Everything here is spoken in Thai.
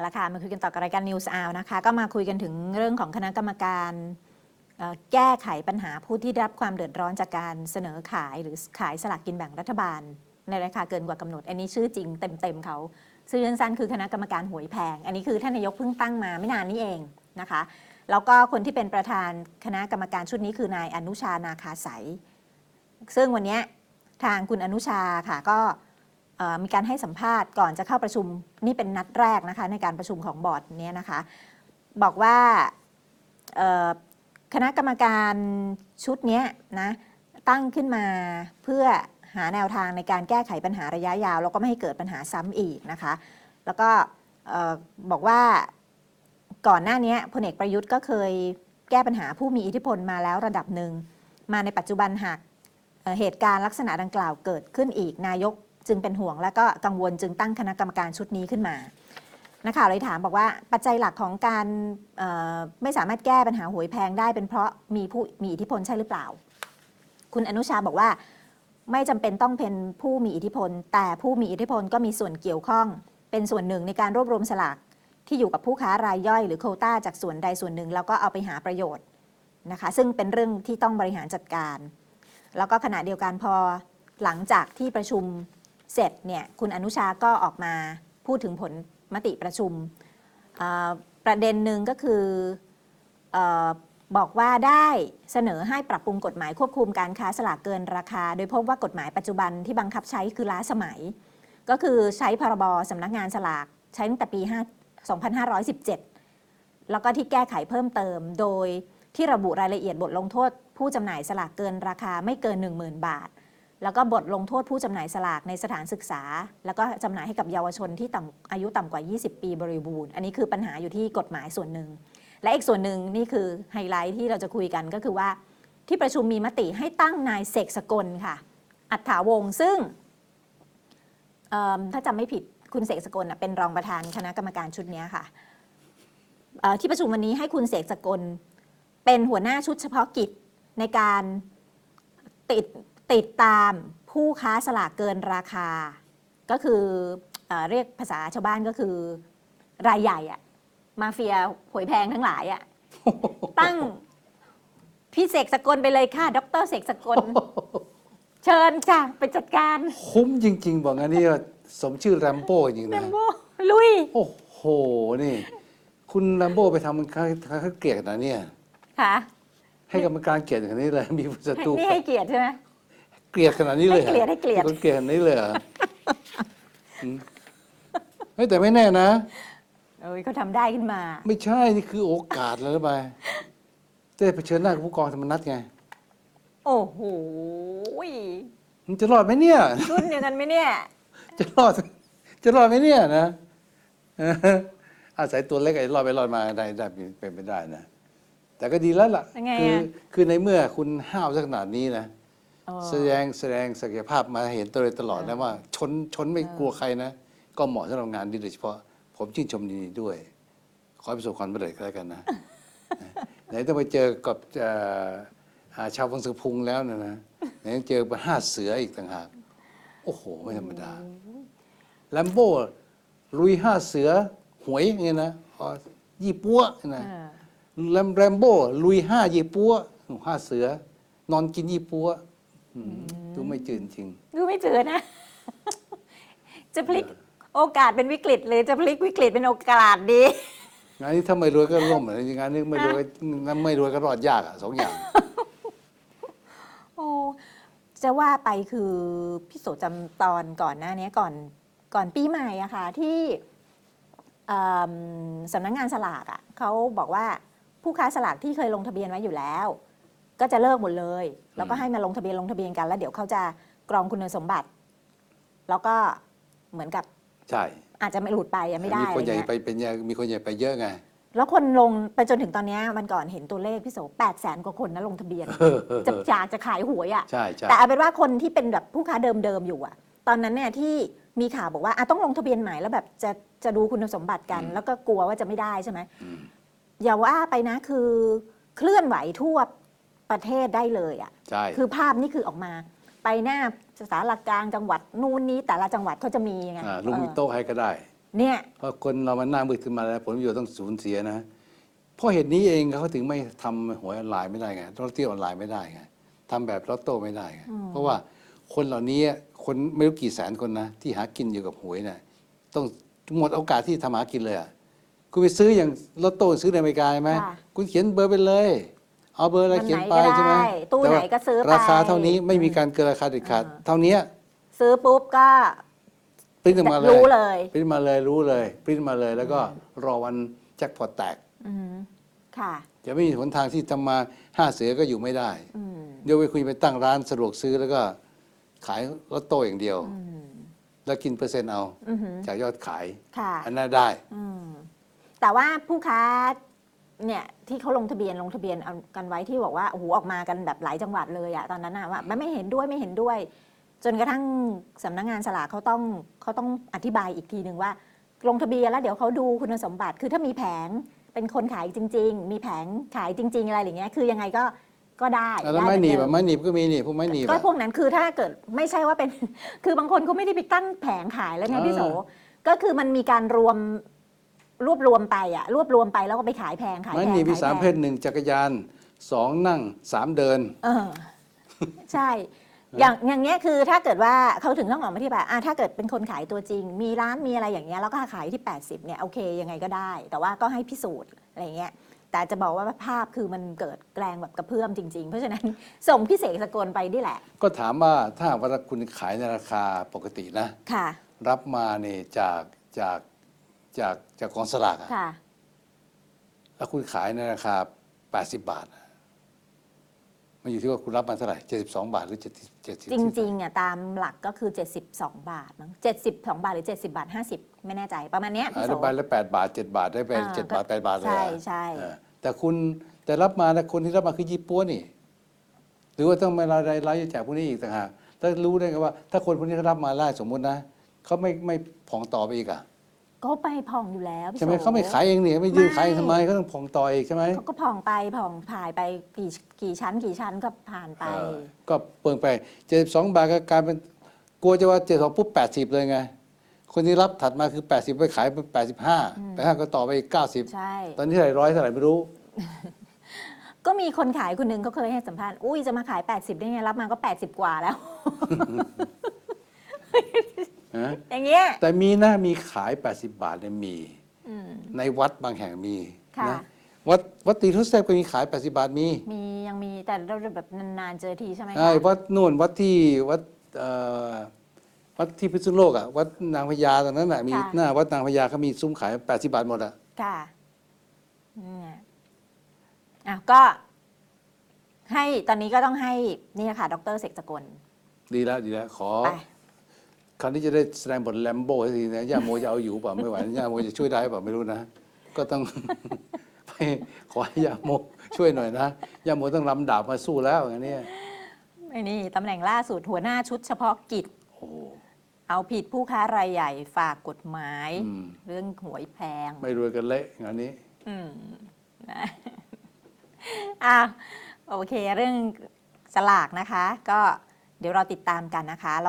เอาละค่ะมาคุยกันต่อกับรายการ News Hour นะคะ ก็มาคุยกันถึงเรื่องของคณะกรรมการแก้ไขปัญหาผู้ที่ได้รับความเดือดร้อนจากการเสนอขายหรือขายสลากกินแบ่งรัฐบาล ในราคาเกินกว่ากำหนด อันนี้ชื่อจริงเต็มๆเขาชื่อสั้นๆคือคณะกรรมการหวยแพง อันนี้คือท่านนายกเพิ่งตั้งมาไม่นานนี้เองนะคะ แล้วก็คนที่เป็นประธานคณะกรรมการชุดนี้คือนายอนุชานาคาใสยซึ่งวันนี้ทางคุณอนุชาค่ะก็ มีการให้สัมภาษณ์ก่อนจะเข้าประชุมนี่เป็นนัดแรกนะคะในการประชุมของบอร์ดนี้นะคะ บอกว่าคณะกรรมการชุดนี้นะตั้งขึ้นมาเพื่อหาแนวทางในการแก้ไขปัญหาระยะยาว แล้วก็ไม่ให้เกิดปัญหาซ้ำอีกนะคะ แล้วก็บอกว่าก่อนหน้านี้พลเอกประยุทธ์ก็เคยแก้ปัญหาผู้มีอิทธิพลมาแล้วระดับหนึ่ง มาในปัจจุบันหากเหตุการณ์ลักษณะดังกล่าวเกิดขึ้นอีกนายก จึงเป็นห่วงและก็กังวลจึงตั้งคณะกรรมการชุดนี้ขึ้นมานักข่าวเลยถามบอกว่าปัจจัยหลักของการไม่สามารถแก้ปัญหาหวยแพงได้เป็นเพราะมีผู้มีอิทธิพลใช่หรือเปล่า คุณอนุชาบอกว่าไม่จำเป็นต้องเป็นผู้มีอิทธิพล แต่ผู้มีอิทธิพลก็มีส่วนเกี่ยวข้อง เป็นส่วนหนึ่งในการรวบรวมสลากที่อยู่กับผู้ค้ารายย่อยหรือโคต้าจากส่วนใดส่วนหนึ่งแล้วก็เอาไปหาประโยชน์นะคะ ซึ่งเป็นเรื่องที่ต้องบริหารจัดการ แล้วก็ขณะเดียวกันพอหลังจากที่ประชุม เสร็จเนี่ยคุณอนุชาก็ออกมาพูดถึงผลมติประชุม ประเด็นหนึ่งก็คืออบอกว่าได้เสนอให้ปรับปรุงกฎหมายควบคุมการค้าสลากเกินราคา โดยพบว่ากฎหมายปัจจุบันที่บังคับใช้คือล้าสมัย ก็คือใช้พรบสำนักงานสลากใช้ตั้งแต่ปี5 2517 แล้วก็ที่แก้ไขเพิ่มเติม โดยที่ระบุรายละเอียดบทลงโทษ ผู้จำหน่ายสลากเกินราคาไม่เกิน 10,000 บาท แล้วก็บทลงโทษผู้จำหน่ายสลากในสถานศึกษา แล้วก็จำหน่ายให้กับเยาวชนที่ต่ำอายุต่ำกว่า 20 ปีบริบูรณ์ อันนี้คือปัญหาอยู่ที่กฎหมายส่วนหนึ่ง และอีกส่วนหนึ่งนี่คือไฮไลท์ที่เราจะคุยกันก็คือว่าที่ประชุมมีมติให้ตั้งนายเสกสกลค่ะ อัฏฐาวงศ์ซึ่งถ้าจำไม่ผิดคุณเสกสกลเป็นรองประธานคณะกรรมการชุดนี้ค่ะที่ประชุมวันนี้ให้คุณเสกสกลเป็นหัวหน้าชุดเฉพาะกิจในการติด ติดตามผู้ค้าสลากเกินราคา ก็คือเออเรียกภาษาชาวบ้านก็คือ รายใหญ่อะมาเฟียหวยแพงทั้งหลายอะตั้งพี่เสกสกลไปเลยค่ะ ดรเสกสกล เชิญจ้ะไปจัดการ คุ้มจริง ๆ บอกงั้นนี่ว่าสมชื่อแรมโบ้จริงแรนะมโบ้ลุย โอ้โหนี่ คุณแรมโบ้ไปทำมันเขาเขาเกลียดนะเนี่ย ค่ะให้กรรมการเกลียดขนาดนี้เลยมีศัตรู นี่ให้เกียรติใช่ไหม เกลียดขนาดนี้เลยหรอให้เกลียดให้เกลียดมีคนเกลียดขนาดนี้เลยเหรออืมเฮ้ยแต่ไม่แน่นะ เอ้ยเขาทำได้ขึ้นมา ไม่ใช่ นี่คือโอกาสแล้วไปจะได้เผชิญหน้ากับผู้กองธรรมนัฐไงโอ้โหมันจะรอดไหมเนี่ย รุ่นเดียวกันไหมเนี่ย จะรอด จะรอดไหมเนี่ยนะเอออาศัยตัวเล็กไอ้รอดไปรอดมาได้ได้เป็นไปได้นะ แต่ก็ดีแล้วล่ะ ยังไงคือะคือในเมื่อคุณห้าวสักขนาดนี้นะอ๋อ แสดงแสดงศักยภาพมาเห็นตัวเลยตลอดนะว่า ชนชนไม่กลัวใครนะ ก็เหมาะสำหรับงานนี้โดยเฉพาะ ผมชื่นชมดีด้วย ขอให้ประสบความสำเร็จก็แล้วกันนะ ไหนต้องไปเจอกับเอ่ออ่าชาววังสุพุงแล้วนะนะไหนต้องเจอไปห้าเสืออีกต่างหาก โอ้โห ไม่ธรรมดาแลมโบ้ลุยห้าเสือหวยอย่างเงี้ยนะอ๋อยี่ปัวนะเออแลมแรมโบ้ลุยห้ายี่ปัวห้าเสือ นอนกินยี่ปัวอืม ดูไม่จืดจริง ดูไม่เจอนะ จะพลิกโอกาสเป็นวิกฤตหรือจะพลิกวิกฤตเป็นโอกาสดีงานนี้ถ้าไม่รวยก็ล่มอะงานนี้ไม่รวยก็งั้นไม่รวยก็รอดยากอะสองอย่าง โอ้จะว่าไปคือพี่โสจำตอนก่อนหน้านี้ก่อนก่อนปีใหม่อะค่ะที่เอิ่มสำนักงงานสลากอะเขาบอกว่าผู้ค้าสลากที่เคยลงทะเบียนไว้อยู่แล้ว ก็จะเลิกหมดเลย แล้วก็ให้มาลงทะเบียนลงทะเบียนกันแล้วเดี๋ยวเขาจะกรองคุณสมบัติ แล้วก็เหมือนกับใช่อาจจะไม่หลุดไปอะไม่ได้มีอะคไรนใหญ่เงี้ยไปเป็นมีคนใหญ่ไปเยอะไงแล้วคนลงไปจนถึงตอนเนี้ยมันก่อนเห็นตัวเลขพี่โสแปดแสนกว่าคนนะลงทะเบียนจะอยากจะขายหวยอะใช่ใช่แต่เอาเป็นว่าคนที่เป็นแบบผู้ค้าเดิมๆอยู่อะ ตอนนั้นเนี่ยที่มีข่าวบอกว่าอะต้องลงทะเบียนใหม่แล้วแบบจะจะดูคุณสมบัติกัน แล้วก็กลัวว่าจะไม่ได้ใช่ไหมอืมอย่าว่าไปนะคือเคลื่อนไหวทั่ว ประเทศได้เลยอะใช่ คือภาพนี่คือออกมา ไปหน้าสารกลางจังหวัดนู่นนี้แต่ละจังหวัดเขาจะมีไงาลุงมีเออโต๊ะให้ก็ได้ เนี่ย เพราะคนเรามันหน้ามืดขึ้นมาแล้วผลประโยชน์ต้องสูญเสียนะเพราะเหตุนี้เองเขาถึงไม่ทำหวยออนไลน์ไม่ได้ไงลอตเตอรี่ออนไลน์ไม่ได้ไงทำแบบลอตโต้ไม่ได้ไงเพราะว่าคนเหล่านี้คนไม่รู้กี่แสนคนนะ ที่หากินอยู่กับหวยเนี่ยต้องหมดโอกาสที่ทำหากินเลยอะคุณไปซื้ออย่างลอตโต้ซื้อในอเมริกาใช่ไหมค่ะ คุณเขียนเบอร์ไปเลย เอาเบอร์อะไรวันไหนเขียนไปก็ได้ใช่ไหมตู้ไหนแต่ว่าก็ซื้อไปราคาเท่านี้ไม่มีการเกินราคาเด็ดขาดอ่าเท่านี้ซื้อปุ๊บก็ปริ้นออกมาเลยรู้เลยปริ้นมาเลยรู้เลยปริ้นมาเลยแล้วก็รอวันแจ็คพอตแตกอืมค่ะจะไม่มีหนทางที่ทำมาห้าเสือก็อยู่ไม่ได้อืมเดี๋ยวไปคุยไปตั้งร้านสะดวกซื้อแล้วก็ ขายลอตโต้อย่างเดียวอืมแล้วกินเปอร์เซ็นต์เอาอือหือจากยอดขายค่ะอันนั้นได้อืมแต่ว่าผู้ค้า เนี่ยที่เขาลงทะเบียนลงทะเบียนเอากันไว้ที่บอกว่าโอ้โหออกมากันแบบหลายจังหวัดเลยอะตอนนั้นอะว่ามันไม่เห็นด้วยไม่เห็นด้วย จนกระทั่งสำนักงานสลากเขาต้องเขาต้องอธิบายอีกทีหนึ่งว่า ลงทะเบียนแล้วเดี๋ยวเขาดูคุณสมบัติ คือถ้ามีแผงเป็นคนขายจริง ๆ มีแผงขายจริง ๆ อะไรอย่างเงี้ยคือยังไงก็ก็ได้แล้วด้ไม้หนีบเมืออะเดิไม้หนีบก็มีนี่พวกไม้หนีบก็อะพวกนั้นคือถ้าเกิดไม่ใช่ว่าเป็น คือบางคนเขาไม่ได้ไปตั้งแผงขายแล้วไงพี่โสเออก็คือมันมีการรวม รวบรวมไปอะรวบรวมไปแล้วก็ไปขายแพงขายไม้แพงหนีบมีขยสามแพงเพศหนึ่งจักรยานสองนั่งสามเดิน เออ ใช่ อย่างอย่างเงี้ยคือถ้าเกิดว่าเขาถึงต้องออกมาที่แบบอะถ้าเกิดเป็นคนขายตัวจริง มีร้านมีอะไรอย่างเงี้ยแล้วก็ขายที่ 80เนี่ยโอเคยังไงก็ได้ แต่ว่าก็ให้พิสูจน์อะไรเงี้ยแต่จะบอกว่าภาพคือมันเกิดแกลงแบบกระเพื่อมจริง ๆ เพราะฉะนั้น ส่งพี่เสกสกลไปนี่แหละ ก็ถามว่าถ้าหากว่าคุณขายในราคาปกตินะ ค่ะ รับมาเนี่ยจากจากจาก จากกองสลากอะค่ะ แล้วคุณขายในราคา 80 บาทอะมันอยู่ที่ว่าคุณรับมาเท่าไหร่72 บาทหรือ70 70จริงๆอะตามหลักก็คือ 72 บาทมั้ง72 บาทหรือ 70 บาท 50 ไม่แน่ใจประมาณเนี้ยขายพี่โส ได้ใบละ8บาท 7 บาทได้ไป อ่า7 บาท 8 บาทเลยใช่อะใช่ เออแต่คุณแต่รับมานะคนที่รับมาคือยี่ปัวนี่ หรือว่าต้องมารายรายจากพวกนี้อีกต่างหากถ้ารู้ได้ไงว่า ถ้าคนพวกนี้เขารับมาได้สมมุตินะเขาไม่ไม่ผ่องต่อไปอีกอะ ก็ไปผ่องอยู่แล้วพี่ใช่ไหมโสเขาไม่ขายเองเนี่ยไม่ยืนไม่ขายเองทำไมเขาต้องผ่องต่ออีกใช่ไหมเขาก็ผ่องไปผ่องผ่ายไปกี่กี่ชั้นกี่ชั้นก็ผ่านไป เออก็เปิงไป72บาทก็กลายเป็นกลัวจะว่า72ปุ๊บ80เลยไง คนที่รับถัดมาคือ80ไปขายเป็น85 85ก็ต่อไปอีก90ใช่ ตอนนี้เท่าไหร่ร้อยเท่าไหร่ไม่รู้ ก็มีคนขายคนหนึ่งเขาเคยให้สัมภาษณ์ อุ้ยจะมาขาย 80 ได้ไง รับมาก็ 80 กว่าแล้ว นะอย่างเงี้ย แต่มีนะมีขาย 80 บาทเนี่ยมี อืม ในวัดบางแห่งมีค่ะ นะวัดวัดตีทุสเซฟก็มีขาย 80 บาทมีมียังมีแต่เราแบบนานๆเจอทีใช่ไหมคะไอ้วัดนู่นวัดที่วัดเอ่อวัดที่พิษณุโลกอะวัดนางพญาตรงนั้นน่ะมีหน้าวัดนางพญาเขามีซุ้มขาย 80 บาทหมดอะค่ะเนี่ยอะก็ ให้ตอนนี้ก็ต้องให้นี่ค่ะ ดรเสกสกล ดีแล้วดีแล้วขอไป คราวนี้จะได้แสดงบทแลมโบ้สักทีนะย่าโมจะเอาอยู่เปล่าไม่ไหวย่าโมจะช่วยได้เปล่าไม่รู้นะ ก็ต้อง ไปขอให้ย่าโมช่วยหน่อยนะย่าโมต้องลำดาบมาสู้แล้วอย่างนี้ไอ้นี่ตำแหน่งล่าสุดหัวหน้าชุดเฉพาะกิจ โอ้โหเอาผิดผู้ค้ารายใหญ่ฝากกฎหมาย อืมเรื่องหวยแพง ไม่รวยกันเละงานนี้ อืมนะอะโอเค เรื่องสลากนะคะ ก็เดี๋ยวเราติดตามกันนะคะแล้ว